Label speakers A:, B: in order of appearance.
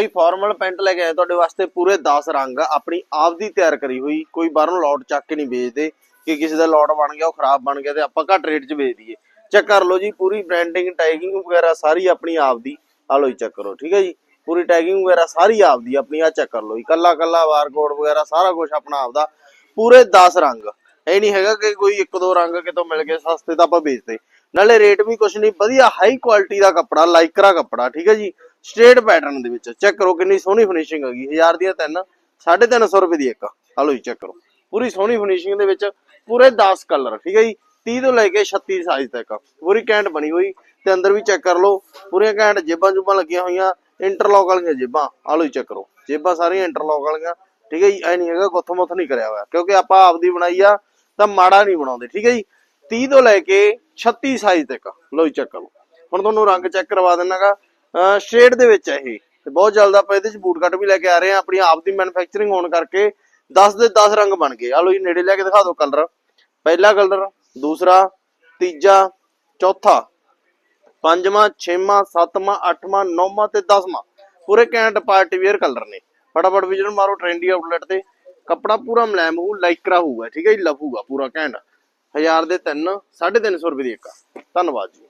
A: ਕੋਈ formal pant ਲੈ ਕੇ ਆਏ, ਤੁਹਾਡੇ ਵਾਸਤੇ ਪੂਰੇ 10 ਰੰਗ ਆਪਣੀ ਆਪ ਦੀ ਤਿਆਰ ਕਰੀ ਹੋਈ। ਕੋਈ ਬਾਹਰੋਂ ਲੋਟ ਚੱਕ ਕੇ ਨਹੀਂ ਵੇਚਦੇ ਕਿ ਕਿਸੇ ਦਾ ਲੋਟ ਬਣ ਗਿਆ, ਉਹ ਖਰਾਬ ਬਣ ਗਿਆ ਤੇ ਆਪਾਂ ਘੱਟ ਰੇਟ 'ਚ ਵੇਚ ਦਈਏ। ਚੈੱਕ ਕਰ ਲਓ ਜੀ, ਪੂਰੀ ਬ੍ਰਾਂਡਿੰਗ ਟੈਗਿੰਗ ਵਗੈਰਾ ਸਾਰੀ ਆਪਣੀ ਆਪ ਦੀ ਆ ਲਓ ਜੀ ਚੈੱਕ ਕਰੋ, ਠੀਕ ਹੈ ਜੀ? ਪੂਰੀ ਟੈਗਿੰਗ ਵਗੈਰਾ ਸਾਰੀ ਆਪ ਦੀ ਆਪਣੀ ਆ ਚੈੱਕ ਕਰ ਲਓ ਜੀ। ਕੱਲਾ ਕੱਲਾ ਬਾਰਕੋਡ ਵਗੈਰਾ ਸਾਰਾ ਕੁਝ ਆਪਣਾ ਆਪ ਦਾ ਪੂਰੇ 10 ਰੰਗ। ਇਹ ਨਹੀਂ ਹੈਗਾ ਕਿ ਕੋਈ ਇੱਕ ਦੋ ਰੰਗ ਕਿਤੋਂ ਮਿਲ ਗਏ, ਸਸਤੇ ਤਾਂ ਆਪਾਂ ਵੇਚਦੇ ਨਾਲੇ ਰੇਟ ਵੀ ਕੁਛ ਨਹੀਂ, ਵਧੀਆ ਹਾਈ ਕੁਆਲਿਟੀ ਦਾ ਕੱਪੜਾ ਲਾਈਕਰਾ ਕੱਪੜਾ, ਠੀਕ ਹੈ ਜੀ? ਸਟ੍ਰੇਟ ਪੈਟਰਨ ਦੇ ਵਿੱਚ ਚੈੱਕ ਕਰੋ ਕਿੰਨੀ ਸੋਹਣੀ ਫਿਨਿਸ਼ਿੰਗ ਹੈਗੀ 1000 ਦੀਆਂ ਤਿੰਨ 350 ਰੁਪਏ ਦੀ ਇੱਕ। ਆ ਲਓ ਜੀ ਚੈੱਕ ਕਰੋ। ਪੂਰੀ ਸੋਹਣੀ ਫਿਨਿਸ਼ਿੰਗ ਦੇ ਵਿੱਚ, ਪੂਰੇ 10 ਕਲਰ ਠੀਕ ਹੈ ਜੀ? 30 ਤੋਂ ਲੈ ਕੇ 36 ਸਾਈਜ਼ ਤੱਕ, ਪੂਰੀ ਕੈਂਟ ਬਣੀ ਹੋਈ, ਤੇ ਅੰਦਰ ਵੀ ਚੈੱਕ ਕਰ ਲਓ। ਪੂਰੀਆਂ ਕੈਂਟ ਜੇਬਾਂ ਜੁਬਾਂ ਲੱਗੀਆਂ ਹੋਈਆਂ ਇੰਟਰਲੌਕ ਵਾਲੀਆਂ ਜੇਬਾਂ। ਆ ਲਓ ਚੈੱਕ ਕਰੋ। ਜੇਬਾਂ ਸਾਰੀਆਂ ਇੰਟਰਲੌਕ ਵਾਲੀਆਂ, ਠੀਕ ਹੈ ਜੀ? ਐ ਨਹੀਂ ਹੈਗਾ ਗੁੱਥ ਮੁੱਥ ਨਹੀਂ ਕਰਿਆ ਹੋਇਆ, ਕਿਉਂਕਿ ਆਪਾਂ ਆਪਦੀ ਬਣਾਈ ਆ ਤਾਂ ਮਾੜਾ ਨਹੀਂ ਬਣਾਉਂਦੇ, ਠੀਕ ਹੈ ਜੀ? 30 ਤੋਂ ਲੈ ਕੇ 36 ਸਾਈਜ਼ ਤੱਕ, ਲਓ ਜੀ ਚੈੱਕ ਕਰੋ ਹੁਣ ਤੁਹਾਨੂੰ ਰੰਗ ਚੈੱਕ ਕਰਵਾ ਦਿੰਨਾਗਾ। ਸ਼ੇਡ ਦੇ ਵਿੱਚ ਹੈ ਇਹ। ਤੇ ਬਹੁਤ ਜਲਦ ਆਪਾਂ ਇਹਦੇ ਚ ਬੂਟ ਕੱਟ ਵੀ ਲੈ ਕੇ ਆ ਰਹੇ ਹਾਂ ਆਪਣੀ ਆਪ ਦੀ ਮੈਨੂਫੈਕਚਰਿੰਗ ਹੋਣ ਕਰਕੇ 10 ਦੇ 10 ਰੰਗ ਬਣ ਗਏ। ਆ ਲਓ ਜੀ, ਨੇੜੇ ਲੈ ਕੇ ਦਿਖਾ ਦਿਓ ਕਲਰ ਪਹਿਲਾ ਕਲਰ ਦੂਸਰਾ, ਤੀਜਾ, ਚੌਥਾ, ਪੰਜਵਾਂ, ਛੇਵਾਂ, ਸੱਤਵਾਂ, ਅੱਠਵਾਂ, ਨੌਵਾਂ ਤੇ 10ਵਾਂ ਪੂਰੇ ਕੈਂਟ ਪਾਰਟੀ ਵੇਅਰ ਕਲਰ ਨੇ। ਫਟਾਫਟ ਵਿਜ਼ਨ ਮਾਰੋ ਟ੍ਰੈਂਡੀ ਆਊਟਲੈਟ ਤੇ। ਕੱਪੜਾ ਪੂਰਾ ਮਲੈਮ ਹੋਊ, ਲਾਈਕਰਾ ਹੋਊਗਾ, ਠੀਕ ਹੈ ਜੀ ਲਫੂਗਾ ਪੂਰਾ ਕੈਂਟ 1000 ਦੇ ਤਿੰਨ 350 ਰੁਪਏ ਦੀ ਇੱਕ ਧੰਨਵਾਦ ਜੀ।